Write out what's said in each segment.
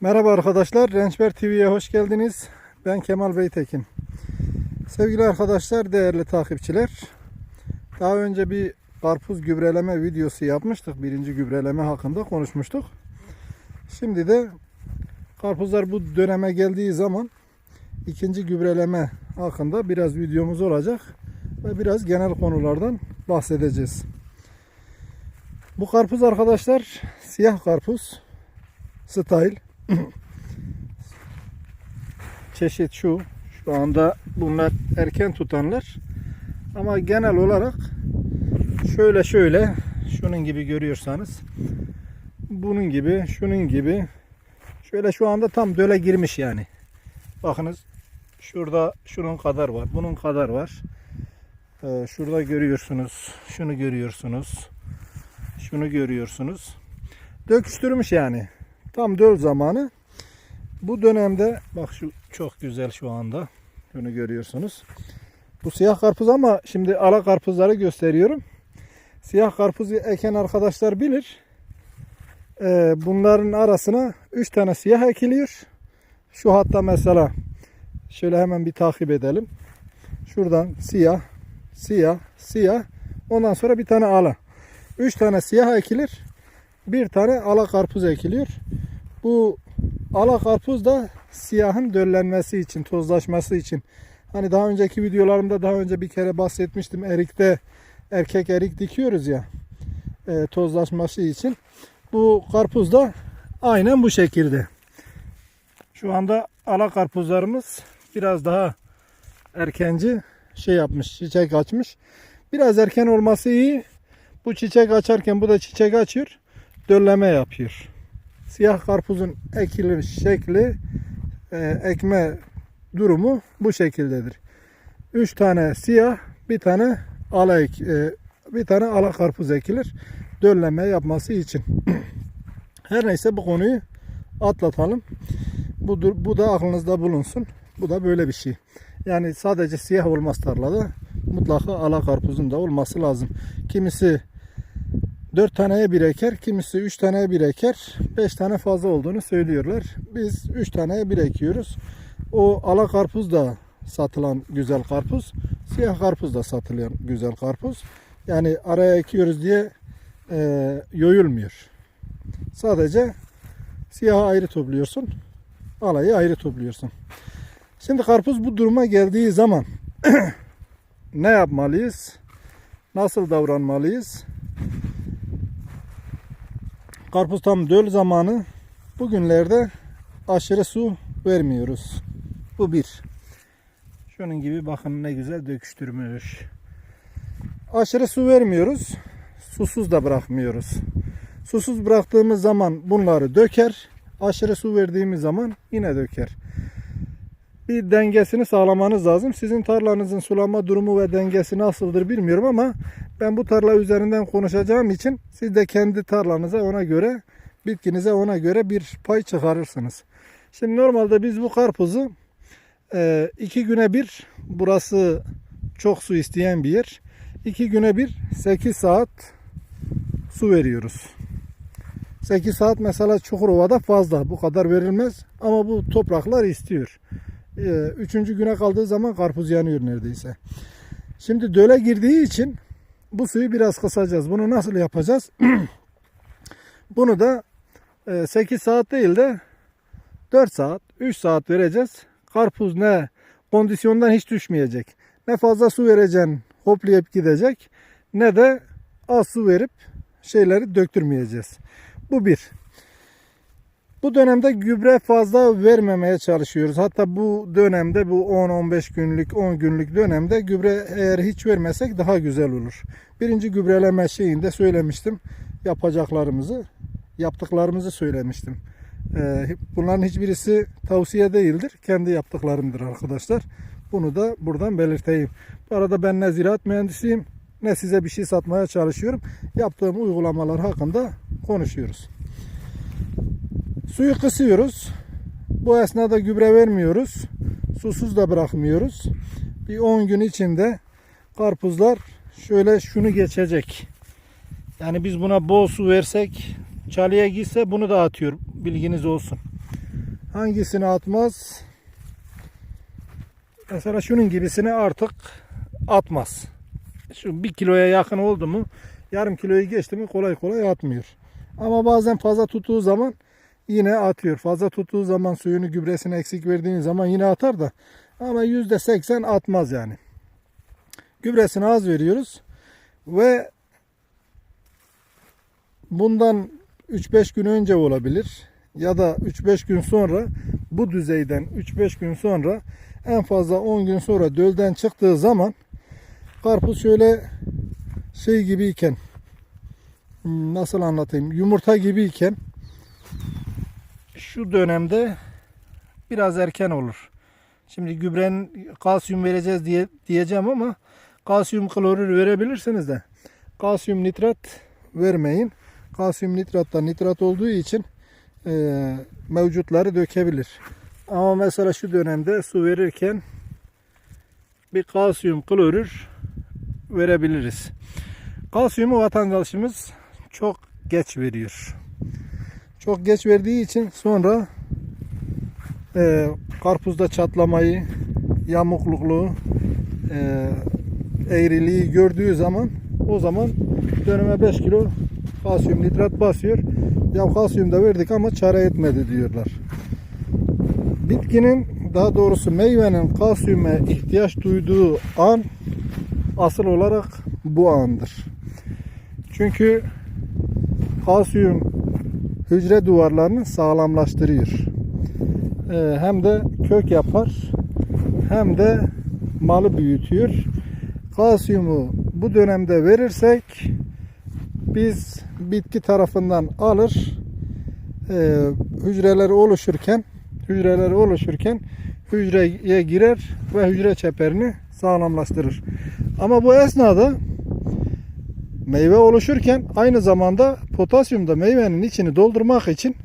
Merhaba arkadaşlar, Rençber TV'ye hoş geldiniz. Ben Kemal Beytekin. Sevgili arkadaşlar, değerli takipçiler. Daha önce bir karpuz gübreleme videosu yapmıştık. Birinci gübreleme hakkında konuşmuştuk. Şimdi de karpuzlar bu döneme geldiği zaman ikinci gübreleme hakkında biraz videomuz olacak. Ve biraz genel konulardan bahsedeceğiz. Bu karpuz arkadaşlar siyah karpuz. Style. Çeşit şu. Şu anda bunlar erken tutanlar. Ama genel olarak şöyle şöyle şunun gibi görüyorsanız bunun gibi şunun gibi şöyle şu anda tam döle girmiş yani. Bakınız şurada şunun kadar var. Bunun kadar var. Ee, şurada görüyorsunuz. Şunu görüyorsunuz. Şunu görüyorsunuz. Döküştürmüş yani. Tam döl zamanı. Bu dönemde bak şu çok güzel şu anda. Şunu görüyorsunuz. Bu siyah karpuz ama şimdi ala karpuzları gösteriyorum. Siyah karpuzu eken arkadaşlar bilir. Ee, bunların arasına 3 tane siyah ekiliyor. Şu hatta mesela şöyle hemen bir takip edelim. Şuradan siyah, siyah, siyah. Ondan sonra bir tane ala. 3 tane siyah ekilir. Bir tane ala karpuz ekiliyor. Bu ala karpuz da siyahın döllenmesi için, tozlaşması için. Hani daha önceki videolarımda daha önce bir kere bahsetmiştim. Erikte erkek erik dikiyoruz ya. e, tozlaşması için. Bu karpuz da aynen bu şekilde. Şu anda ala karpuzlarımız biraz daha erkenci şey yapmış, çiçek açmış. Biraz erken olması iyi. Bu çiçek açarken bu da çiçek açıyor. Dölleme yapıyor. Siyah karpuzun ekilmiş şekli, e, ekme durumu bu şekildedir. 3 tane siyah, bir tane ala ek, e, bir tane ala karpuz ekilir dölleme yapması için. Her neyse bu konuyu atlatalım. Bu, bu da aklınızda bulunsun. Bu da böyle bir şey. Yani sadece siyah olmaz tarlada. Mutlaka ala karpuzun da olması lazım. Kimisi 4 taneye bir eker, kimisi 3 taneye bir eker. 5 tane fazla olduğunu söylüyorlar. Biz 3 taneye bir ekiyoruz. O ala karpuz da satılan güzel karpuz. Siyah karpuz da satılıyor güzel karpuz. Yani araya ekiyoruz diye e, yoyulmuyor. Sadece siyahı ayrı topluyorsun. Alayı ayrı topluyorsun. Şimdi karpuz bu duruma geldiği zaman ne yapmalıyız? Nasıl davranmalıyız? Karpuz tam döl zamanı. Bugünlerde aşırı su vermiyoruz. Bu bir. Şunun gibi bakın ne güzel döküştürmüş. Aşırı su vermiyoruz. Susuz da bırakmıyoruz. Susuz bıraktığımız zaman bunları döker. Aşırı su verdiğimiz zaman yine döker. Bir dengesini sağlamanız lazım. Sizin tarlanızın sulama durumu ve dengesi nasıldır bilmiyorum ama ben bu tarla üzerinden konuşacağım için siz de kendi tarlanıza ona göre, bitkinize ona göre bir pay çıkarırsınız. Şimdi normalde biz bu karpuzu e, iki güne bir, burası çok su isteyen bir yer. iki güne bir 8 saat su veriyoruz. 8 saat mesela Çukurova'da fazla. Bu kadar verilmez. Ama bu topraklar istiyor. Ee, Üçüncü güne kaldığı zaman karpuz yanıyor neredeyse. Şimdi döle girdiği için bu suyu biraz kısacağız. Bunu nasıl yapacağız? Bunu da 8 saat değil de 4 saat, 3 saat vereceğiz. Karpuz ne kondisyondan hiç düşmeyecek. Ne fazla su vereceksin hoplayıp gidecek ne de az su verip şeyleri döktürmeyeceğiz. Bu bir. Bu dönemde gübre fazla vermemeye çalışıyoruz. Hatta bu dönemde bu 10-15 günlük 10 günlük dönemde gübre eğer hiç vermesek daha güzel olur. Birinci gübreleme şeyinde söylemiştim yapacaklarımızı, yaptıklarımızı söylemiştim. Ee, bunların hiçbirisi tavsiye değildir. Kendi yaptıklarımdır arkadaşlar. Bunu da buradan belirteyim. Bu arada ben ne ziraat mühendisiyim ne size bir şey satmaya çalışıyorum. Yaptığım uygulamalar hakkında konuşuyoruz. Suyu kısıyoruz. Bu esnada gübre vermiyoruz. Susuz da bırakmıyoruz. Bir 10 gün içinde karpuzlar şöyle şunu geçecek. Yani biz buna bol su versek çalıya gitse bunu da atıyor. Bilginiz olsun. Hangisini atmaz? Mesela şunun gibisini artık atmaz. Şu bir kiloya yakın oldu mu yarım kiloyu geçti mi kolay kolay atmıyor. Ama bazen fazla tuttuğu zaman yine atıyor. Fazla tuttuğu zaman suyunu gübresini eksik verdiğin zaman yine atar da ama %80 atmaz yani. Gübresini az veriyoruz ve bundan 3-5 gün önce olabilir ya da 3-5 gün sonra bu düzeyden 3-5 gün sonra en fazla 10 gün sonra dölden çıktığı zaman karpuz şöyle şey gibiyken nasıl anlatayım yumurta gibiyken şu dönemde biraz erken olur. Şimdi gübrenin kalsiyum vereceğiz diye diyeceğim ama kalsiyum klorür verebilirsiniz de kalsiyum nitrat vermeyin. Kalsiyum nitratta nitrat olduğu için e, mevcutları dökebilir. Ama mesela şu dönemde su verirken bir kalsiyum klorür verebiliriz. Kalsiyumu vatandaşımız çok geç veriyor. Çok geç verdiği için sonra e, karpuzda çatlamayı, yamuklukluğu, e, eğriliği gördüğü zaman o zaman döneme 5 kilo kalsiyum nitrat basıyor. Ya kalsiyum da verdik ama çare etmedi diyorlar. Bitkinin daha doğrusu meyvenin kalsiyuma ihtiyaç duyduğu an asıl olarak bu andır. Çünkü kalsiyum hücre duvarlarını sağlamlaştırıyor. Ee, hem de kök yapar hem de malı büyütüyor. Kalsiyumu bu dönemde verirsek biz bitki tarafından alır e, hücreleri oluşurken hücreleri oluşurken hücreye girer ve hücre çeperini sağlamlaştırır. Ama bu esnada meyve oluşurken aynı zamanda potasyum da meyvenin içini doldurmak için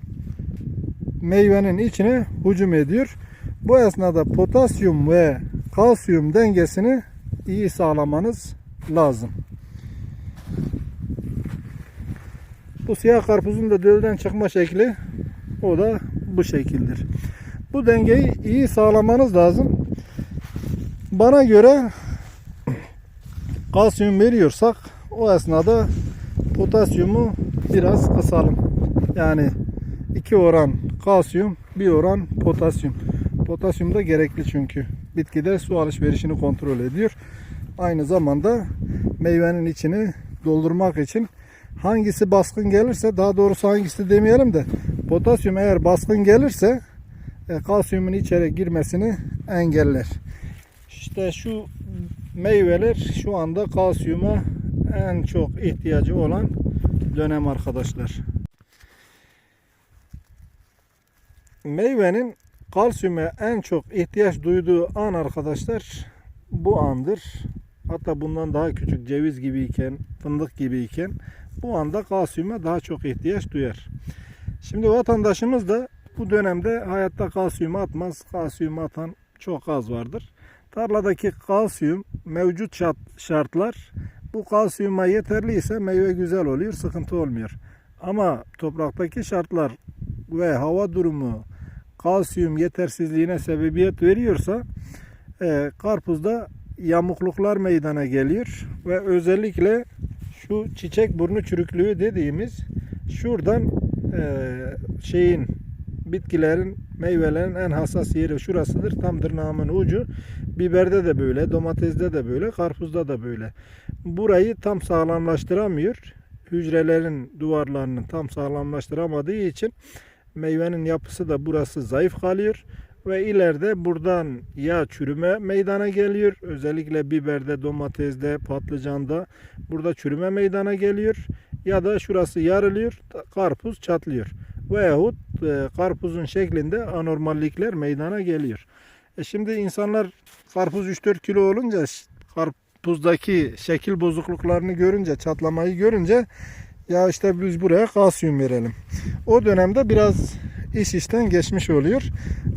meyvenin içine hücum ediyor. Bu esnada potasyum ve kalsiyum dengesini iyi sağlamanız lazım. Bu siyah karpuzun da dölden çıkma şekli o da bu şekildir. Bu dengeyi iyi sağlamanız lazım. Bana göre kalsiyum veriyorsak o esnada potasyumu biraz kısalım. Yani iki oran kalsiyum, bir oran potasyum. Potasyum da gerekli çünkü. Bitkide su alışverişini kontrol ediyor. Aynı zamanda meyvenin içini doldurmak için hangisi baskın gelirse daha doğrusu hangisi demeyelim de potasyum eğer baskın gelirse e, kalsiyumun içeri girmesini engeller. İşte şu meyveler şu anda kalsiyuma en çok ihtiyacı olan dönem arkadaşlar. Meyvenin kalsiyuma en çok ihtiyaç duyduğu an arkadaşlar bu andır. Hatta bundan daha küçük ceviz gibiyken, fındık gibiyken bu anda kalsiyuma daha çok ihtiyaç duyar. Şimdi vatandaşımız da bu dönemde hayatta kalsiyum atmaz. Kalsiyum atan çok az vardır. Tarladaki kalsiyum mevcut şartlar bu kalsiyuma yeterliyse meyve güzel oluyor, sıkıntı olmuyor. Ama topraktaki şartlar ve hava durumu kalsiyum yetersizliğine sebebiyet veriyorsa e, karpuzda yamukluklar meydana geliyor ve özellikle şu çiçek burnu çürüklüğü dediğimiz şuradan e, şeyin bitkilerin meyvelerin en hassas yeri şurasıdır. Tam tırnağımın ucu. Biberde de böyle, domatesde de böyle, karpuzda da böyle. Burayı tam sağlamlaştıramıyor. Hücrelerin duvarlarını tam sağlamlaştıramadığı için meyvenin yapısı da burası zayıf kalıyor ve ileride buradan ya çürüme meydana geliyor. Özellikle biberde, domatesde, patlıcanda burada çürüme meydana geliyor. Ya da şurası yarılıyor, karpuz çatlıyor. Veyahut e, karpuzun şeklinde anormallikler meydana geliyor. E şimdi insanlar karpuz 3-4 kilo olunca karpuzdaki şekil bozukluklarını görünce, çatlamayı görünce ya işte biz buraya kalsiyum verelim. O dönemde biraz iş işten geçmiş oluyor.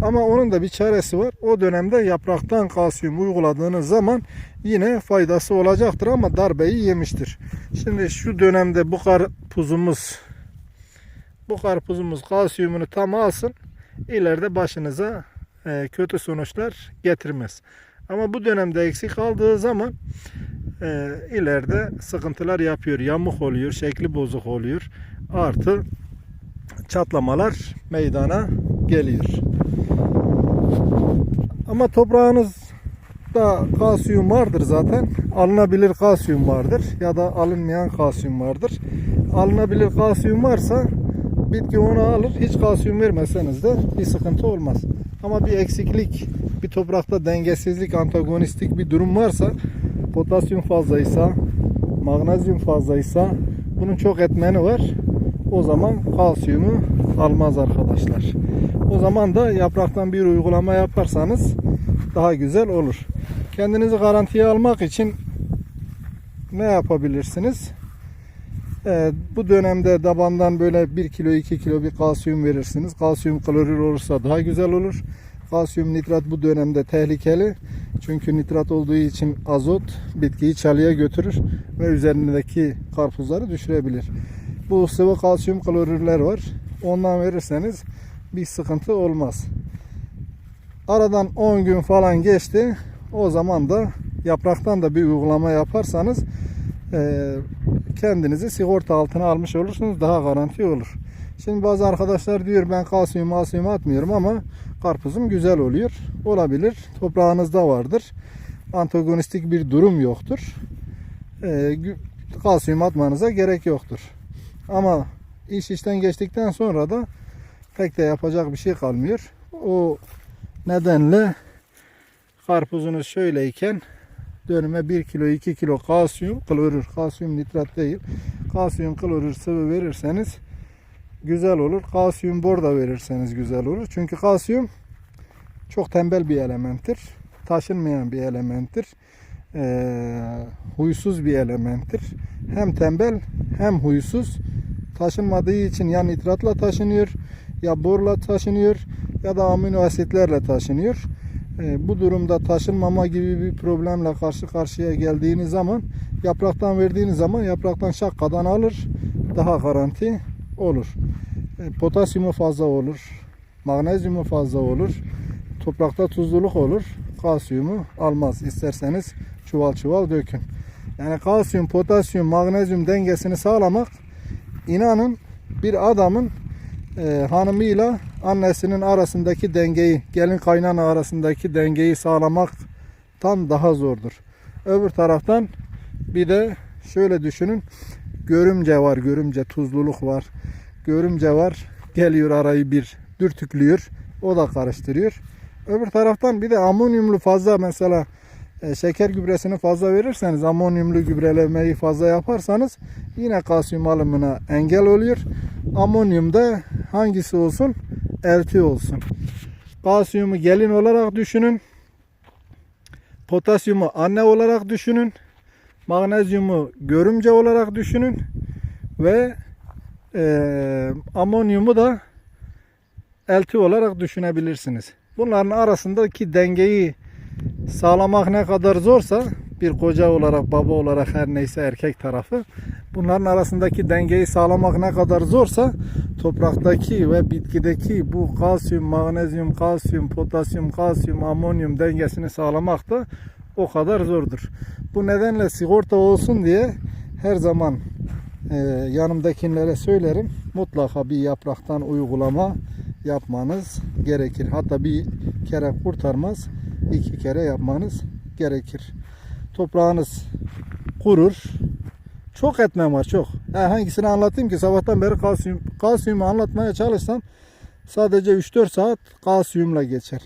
Ama onun da bir çaresi var. O dönemde yapraktan kalsiyum uyguladığınız zaman yine faydası olacaktır ama darbeyi yemiştir. Şimdi şu dönemde bu karpuzumuz bu karpuzumuz kalsiyumunu tam alsın. ileride başınıza e, kötü sonuçlar getirmez. Ama bu dönemde eksik kaldığı zaman e, ileride sıkıntılar yapıyor. Yamuk oluyor, şekli bozuk oluyor. Artı çatlamalar meydana geliyor. Ama toprağınızda kalsiyum vardır zaten. Alınabilir kalsiyum vardır ya da alınmayan kalsiyum vardır. Alınabilir kalsiyum varsa bitki onu alır. Hiç kalsiyum vermeseniz de bir sıkıntı olmaz. Ama bir eksiklik, bir toprakta dengesizlik, antagonistik bir durum varsa potasyum fazlaysa, magnezyum fazlaysa bunun çok etmeni var. O zaman kalsiyumu almaz arkadaşlar. O zaman da yapraktan bir uygulama yaparsanız daha güzel olur. Kendinizi garantiye almak için ne yapabilirsiniz? Ee, bu dönemde dabandan böyle 1 kilo 2 kilo bir kalsiyum verirsiniz. Kalsiyum klorür olursa daha güzel olur. Kalsiyum nitrat bu dönemde tehlikeli. Çünkü nitrat olduğu için azot bitkiyi çalıya götürür ve üzerindeki karpuzları düşürebilir. Bu sıvı kalsiyum klorürler var. Ondan verirseniz bir sıkıntı olmaz. Aradan 10 gün falan geçti. O zaman da yapraktan da bir uygulama yaparsanız kendinizi sigorta altına almış olursunuz. Daha garanti olur. Şimdi bazı arkadaşlar diyor ben kalsiyum kalsiyum atmıyorum ama karpuzum güzel oluyor. Olabilir. Toprağınızda vardır. Antagonistik bir durum yoktur. Gü- kalsiyum atmanıza gerek yoktur. Ama iş işten geçtikten sonra da pek de yapacak bir şey kalmıyor. O nedenle karpuzunuz şöyleyken dönüme 1 kilo 2 kilo kalsiyum klorür, kalsiyum nitrat değil. Kalsiyum klorür sıvı verirseniz güzel olur. Kalsiyum bor da verirseniz güzel olur. Çünkü kalsiyum çok tembel bir elementtir. Taşınmayan bir elementtir. Ee, huysuz bir elementtir. Hem tembel hem huysuz. Taşınmadığı için ya nitratla taşınıyor ya borla taşınıyor ya da amino asitlerle taşınıyor. Ee, bu durumda taşınmama gibi bir problemle karşı karşıya geldiğiniz zaman yapraktan verdiğiniz zaman yapraktan şakkadan alır. Daha garanti olur. E, Potasyumu fazla olur. Magnezyumu fazla olur. Toprakta tuzluluk olur. Kalsiyumu almaz. İsterseniz çuval çuval dökün. Yani kalsiyum, potasyum, magnezyum dengesini sağlamak inanın bir adamın e, hanımıyla annesinin arasındaki dengeyi, gelin kaynana arasındaki dengeyi sağlamaktan daha zordur. Öbür taraftan bir de şöyle düşünün. Görümce var, görümce tuzluluk var. Görümce var, geliyor arayı bir dürtüklüyor. O da karıştırıyor. Öbür taraftan bir de amonyumlu fazla mesela e, şeker gübresini fazla verirseniz amonyumlu gübrelemeyi fazla yaparsanız yine kalsiyum alımına engel oluyor. Amonyum da hangisi olsun? LT olsun. Kalsiyumu gelin olarak düşünün. Potasyumu anne olarak düşünün. Magnezyumu görümce olarak düşünün. Ve e, amonyumu da LT olarak düşünebilirsiniz. Bunların arasındaki dengeyi sağlamak ne kadar zorsa bir koca olarak, baba olarak her neyse erkek tarafı bunların arasındaki dengeyi sağlamak ne kadar zorsa topraktaki ve bitkideki bu kalsiyum, magnezyum, kalsiyum, potasyum, kalsiyum, amonyum dengesini sağlamak da o kadar zordur. Bu nedenle sigorta olsun diye her zaman e, yanımdakilere söylerim. Mutlaka bir yapraktan uygulama yapmanız gerekir. Hatta bir kere kurtarmaz, iki kere yapmanız gerekir. Toprağınız kurur. Çok etmem var çok. Ha, hangisini anlatayım ki sabahtan beri kalsiyum, kalsiyumu anlatmaya çalışsam sadece 3-4 saat kalsiyumla geçer.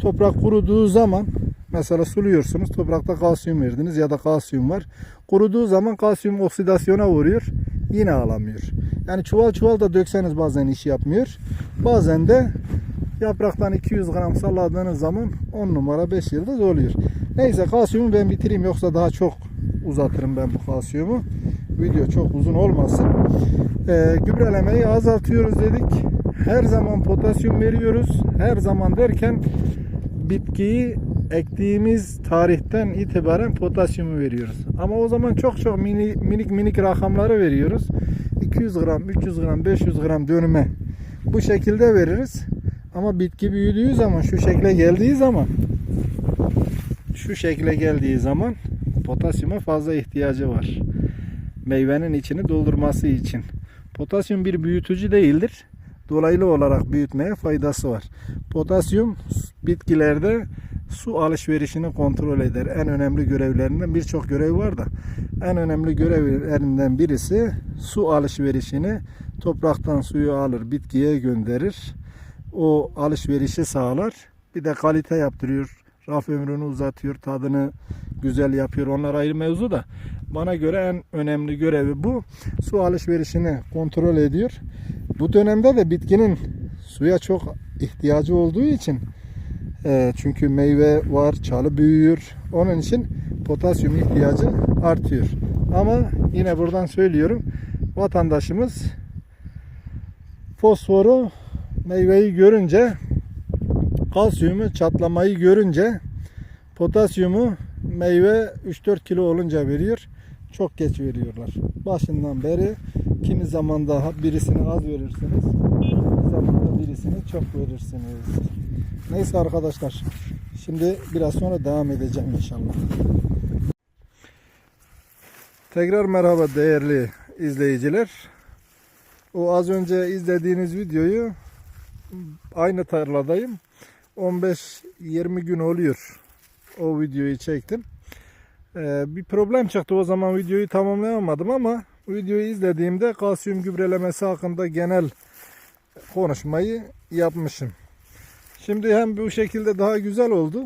Toprak kuruduğu zaman mesela suluyorsunuz toprakta kalsiyum verdiniz ya da kalsiyum var. Kuruduğu zaman kalsiyum oksidasyona uğruyor. Yine alamıyor. Yani çuval çuval da dökseniz bazen iş yapmıyor. Bazen de yapraktan 200 gram salladığınız zaman 10 numara 5 yıldız oluyor. Neyse kalsiyumu ben bitireyim yoksa daha çok uzatırım ben bu kalsiyumu. Video çok uzun olmasın. Ee, gübrelemeyi azaltıyoruz dedik. Her zaman potasyum veriyoruz. Her zaman derken bitkiyi ektiğimiz tarihten itibaren potasyumu veriyoruz. Ama o zaman çok çok mini, minik minik rakamları veriyoruz. 200 gram, 300 gram, 500 gram dönüme bu şekilde veririz. Ama bitki büyüdüğü zaman şu şekle geldiği zaman şu şekle geldiği zaman potasyuma fazla ihtiyacı var. Meyvenin içini doldurması için. Potasyum bir büyütücü değildir. Dolaylı olarak büyütmeye faydası var. Potasyum bitkilerde su alışverişini kontrol eder. En önemli görevlerinden birçok görev var da en önemli görevlerinden birisi su alışverişini topraktan suyu alır, bitkiye gönderir. O alışverişi sağlar. Bir de kalite yaptırıyor. Raf ömrünü uzatıyor, tadını güzel yapıyor. Onlar ayrı mevzu da. Bana göre en önemli görevi bu. Su alışverişini kontrol ediyor. Bu dönemde de bitkinin suya çok ihtiyacı olduğu için e, çünkü meyve var, çalı büyüyor. Onun için potasyum ihtiyacı artıyor. Ama yine buradan söylüyorum. Vatandaşımız fosforu meyveyi görünce kalsiyumu çatlamayı görünce potasyumu meyve 3-4 kilo olunca veriyor. Çok geç veriyorlar. Başından beri kimi zaman daha birisini az verirsiniz. Kimi zaman da birisini çok verirsiniz. Neyse arkadaşlar. Şimdi biraz sonra devam edeceğim inşallah. Tekrar merhaba değerli izleyiciler. O az önce izlediğiniz videoyu aynı tarladayım. 15-20 gün oluyor o videoyu çektim. Ee, bir problem çıktı o zaman videoyu tamamlayamadım ama videoyu izlediğimde kalsiyum gübrelemesi hakkında genel konuşmayı yapmışım. Şimdi hem bu şekilde daha güzel oldu.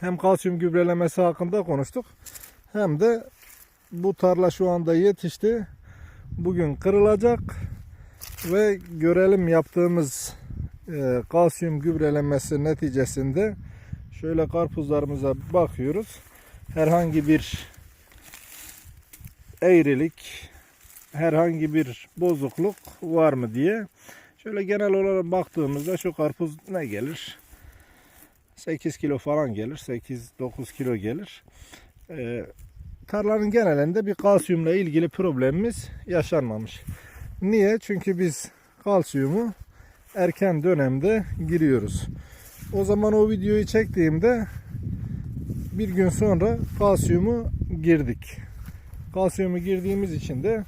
Hem kalsiyum gübrelemesi hakkında konuştuk. Hem de bu tarla şu anda yetişti. Bugün kırılacak ve görelim yaptığımız e, kalsiyum gübrelemesi neticesinde şöyle karpuzlarımıza bakıyoruz. Herhangi bir eğrilik, herhangi bir bozukluk var mı diye. Şöyle genel olarak baktığımızda şu karpuz ne gelir? 8 kilo falan gelir. 8-9 kilo gelir. Ee, tarlanın genelinde bir kalsiyumla ilgili problemimiz yaşanmamış. Niye? Çünkü biz kalsiyumu erken dönemde giriyoruz. O zaman o videoyu çektiğimde bir gün sonra kalsiyumu girdik. Kalsiyumu girdiğimiz için de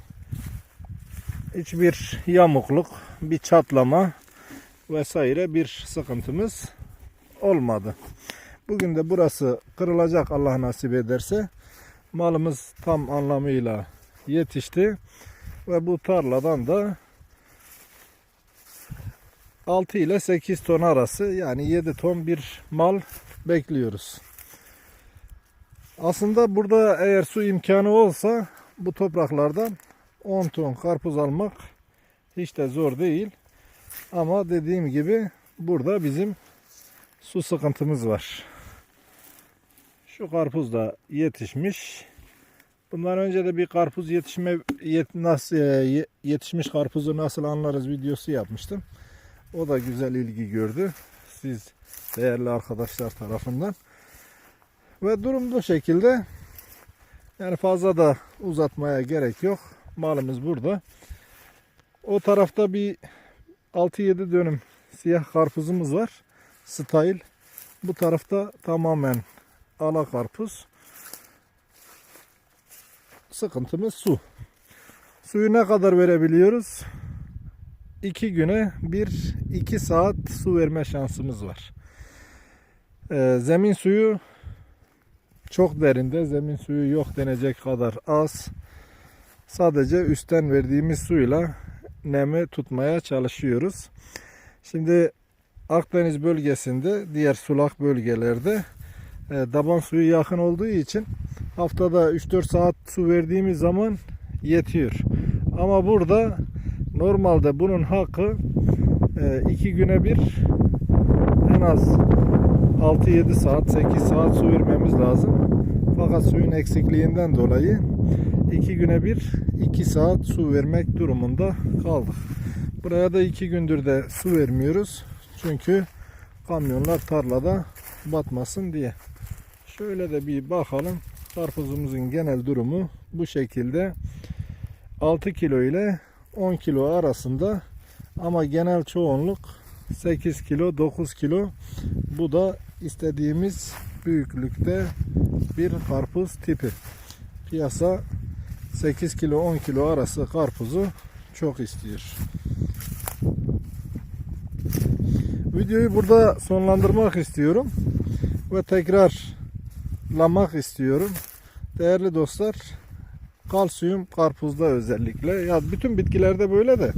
hiçbir yamukluk, bir çatlama vesaire bir sıkıntımız olmadı. Bugün de burası kırılacak Allah nasip ederse. Malımız tam anlamıyla yetişti ve bu tarladan da 6 ile 8 ton arası yani 7 ton bir mal bekliyoruz. Aslında burada eğer su imkanı olsa bu topraklardan 10 ton karpuz almak hiç de zor değil. Ama dediğim gibi burada bizim su sıkıntımız var. Şu karpuz da yetişmiş. Bundan önce de bir karpuz yetişme yet, nasıl e, yetişmiş karpuzu nasıl anlarız videosu yapmıştım. O da güzel ilgi gördü. Siz değerli arkadaşlar tarafından. Ve durum bu şekilde. Yani fazla da uzatmaya gerek yok. Malımız burada. O tarafta bir 6-7 dönüm siyah karpuzumuz var. Style. Bu tarafta tamamen ala karpuz. Sıkıntımız su. Suyu ne kadar verebiliyoruz? 2 güne 1-2 saat su verme şansımız var. Ee, zemin suyu çok derinde. Zemin suyu yok denecek kadar az. Sadece üstten verdiğimiz suyla nemi tutmaya çalışıyoruz. Şimdi Akdeniz bölgesinde diğer sulak bölgelerde e, taban suyu yakın olduğu için haftada 3-4 saat su verdiğimiz zaman yetiyor. Ama burada normalde bunun hakkı 2 güne bir en az 6-7 saat 8 saat su vermemiz lazım. Fakat suyun eksikliğinden dolayı 2 güne bir 2 saat su vermek durumunda kaldık. Buraya da 2 gündür de su vermiyoruz. Çünkü kamyonlar tarlada batmasın diye. Şöyle de bir bakalım. Karpuzumuzun genel durumu bu şekilde. 6 kilo ile 10 kilo arasında ama genel çoğunluk 8 kilo 9 kilo bu da istediğimiz büyüklükte bir karpuz tipi. Piyasa 8 kilo 10 kilo arası karpuzu çok istiyor. Videoyu burada sonlandırmak istiyorum ve tekrarlamak istiyorum. Değerli dostlar, kalsiyum karpuzda özellikle ya bütün bitkilerde böyle de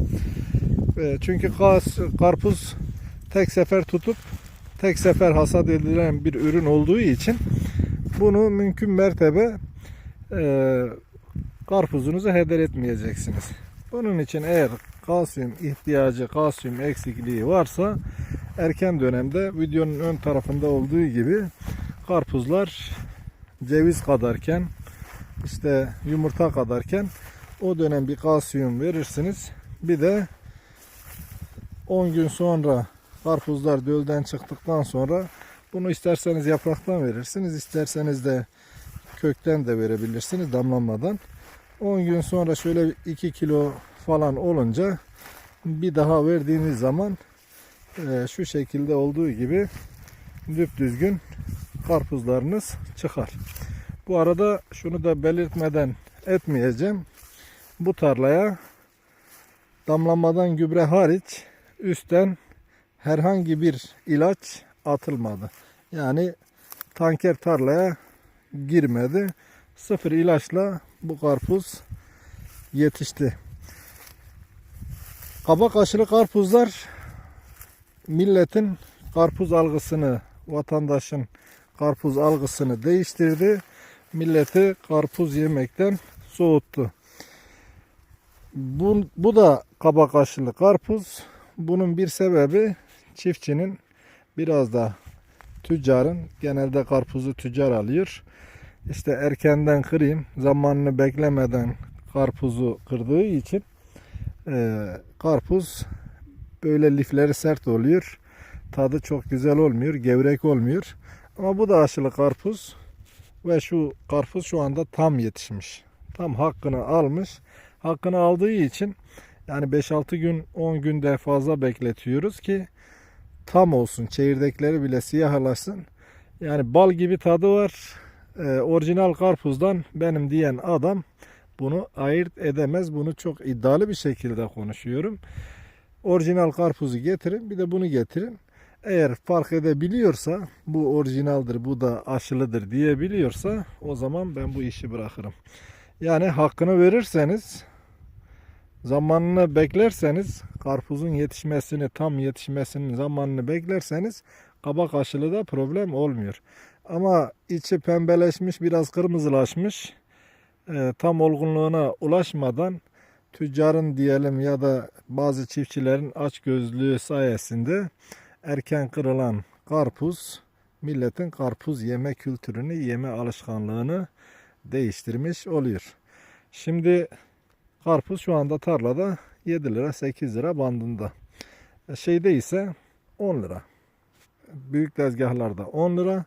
E, çünkü karpuz tek sefer tutup tek sefer hasat edilen bir ürün olduğu için bunu mümkün mertebe e, karpuzunuzu heder etmeyeceksiniz. Bunun için eğer kalsiyum ihtiyacı, kalsiyum eksikliği varsa erken dönemde videonun ön tarafında olduğu gibi karpuzlar ceviz kadarken işte yumurta kadarken o dönem bir kalsiyum verirsiniz. Bir de 10 gün sonra karpuzlar dölden çıktıktan sonra bunu isterseniz yapraktan verirsiniz, isterseniz de kökten de verebilirsiniz damlamadan. 10 gün sonra şöyle 2 kilo falan olunca bir daha verdiğiniz zaman e, şu şekilde olduğu gibi düzgün karpuzlarınız çıkar. Bu arada şunu da belirtmeden etmeyeceğim. Bu tarlaya damlamadan gübre hariç üstten herhangi bir ilaç atılmadı. Yani tanker tarlaya girmedi. Sıfır ilaçla bu karpuz yetişti. Kabak aşılı karpuzlar milletin karpuz algısını, vatandaşın karpuz algısını değiştirdi. Milleti karpuz yemekten soğuttu. Bu, bu da kabak aşılı karpuz. Bunun bir sebebi çiftçinin biraz da tüccarın genelde karpuzu tüccar alıyor. İşte erkenden kırayım zamanını beklemeden karpuzu kırdığı için e, karpuz böyle lifleri sert oluyor. Tadı çok güzel olmuyor, gevrek olmuyor. Ama bu da aşılı karpuz ve şu karpuz şu anda tam yetişmiş. Tam hakkını almış. Hakkını aldığı için yani 5-6 gün 10 günde fazla bekletiyoruz ki tam olsun. Çekirdekleri bile siyahlaşsın. Yani bal gibi tadı var. Ee, orijinal karpuzdan benim diyen adam bunu ayırt edemez. Bunu çok iddialı bir şekilde konuşuyorum. Orijinal karpuzu getirin bir de bunu getirin. Eğer fark edebiliyorsa bu orijinaldir bu da aşılıdır diyebiliyorsa o zaman ben bu işi bırakırım. Yani hakkını verirseniz zamanını beklerseniz karpuzun yetişmesini tam yetişmesinin zamanını beklerseniz kabak aşılı da problem olmuyor. Ama içi pembeleşmiş biraz kırmızılaşmış e, tam olgunluğuna ulaşmadan tüccarın diyelim ya da bazı çiftçilerin aç gözlüğü sayesinde erken kırılan karpuz milletin karpuz yeme kültürünü, yeme alışkanlığını değiştirmiş oluyor. Şimdi karpuz şu anda tarlada 7 lira 8 lira bandında. E, Şeyde ise 10 lira. Büyük tezgahlarda 10 lira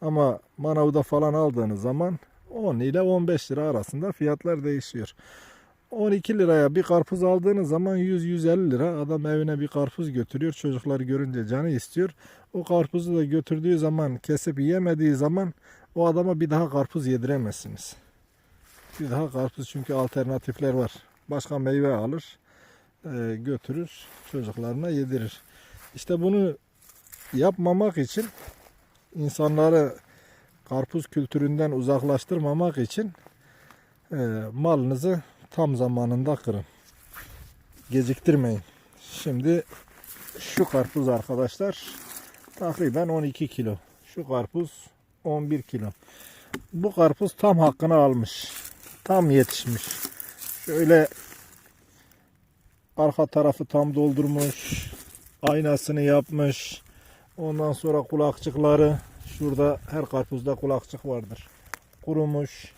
ama manavda falan aldığınız zaman 10 ile 15 lira arasında fiyatlar değişiyor. 12 liraya bir karpuz aldığınız zaman 100-150 lira adam evine bir karpuz götürüyor. Çocuklar görünce canı istiyor. O karpuzu da götürdüğü zaman kesip yemediği zaman o adama bir daha karpuz yediremezsiniz. Bir daha karpuz çünkü alternatifler var. Başka meyve alır e, götürür çocuklarına yedirir. İşte bunu yapmamak için insanları karpuz kültüründen uzaklaştırmamak için e, malınızı tam zamanında kırın. Geciktirmeyin. Şimdi şu karpuz arkadaşlar takriben 12 kilo. Şu karpuz 11 kilo. Bu karpuz tam hakkını almış. Tam yetişmiş. Şöyle arka tarafı tam doldurmuş. Aynasını yapmış. Ondan sonra kulakçıkları şurada her karpuzda kulakçık vardır. Kurumuş.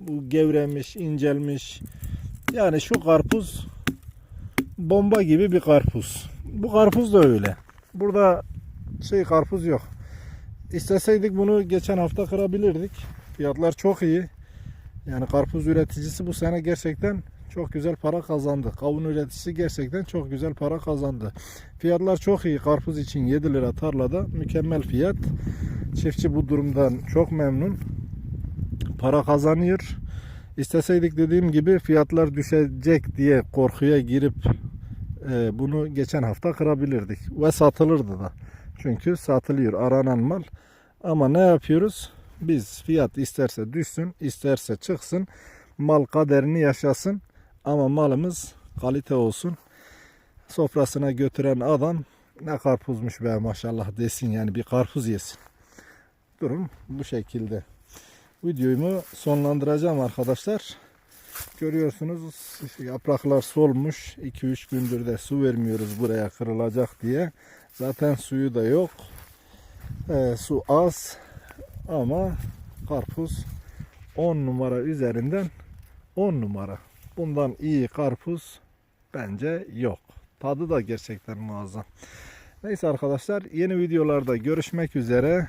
Bu gevremiş, incelmiş. Yani şu karpuz bomba gibi bir karpuz. Bu karpuz da öyle. Burada şey karpuz yok. İsteseydik bunu geçen hafta kırabilirdik. Fiyatlar çok iyi. Yani karpuz üreticisi bu sene gerçekten çok güzel para kazandı. Kavun üreticisi gerçekten çok güzel para kazandı. Fiyatlar çok iyi. Karpuz için 7 lira tarlada mükemmel fiyat. Çiftçi bu durumdan çok memnun. Para kazanıyor. İsteseydik dediğim gibi fiyatlar düşecek diye korkuya girip e, bunu geçen hafta kırabilirdik ve satılırdı da. Çünkü satılıyor aranan mal. Ama ne yapıyoruz? Biz fiyat isterse düşsün, isterse çıksın. Mal kaderini yaşasın. Ama malımız kalite olsun. Sofrasına götüren adam ne karpuzmuş be maşallah desin yani bir karpuz yesin. Durum bu şekilde. Videomu sonlandıracağım arkadaşlar. Görüyorsunuz yapraklar solmuş. 2-3 gündür de su vermiyoruz buraya kırılacak diye. Zaten suyu da yok. Ee, su az ama karpuz 10 numara üzerinden 10 numara. Bundan iyi karpuz bence yok. Tadı da gerçekten muazzam. Neyse arkadaşlar yeni videolarda görüşmek üzere.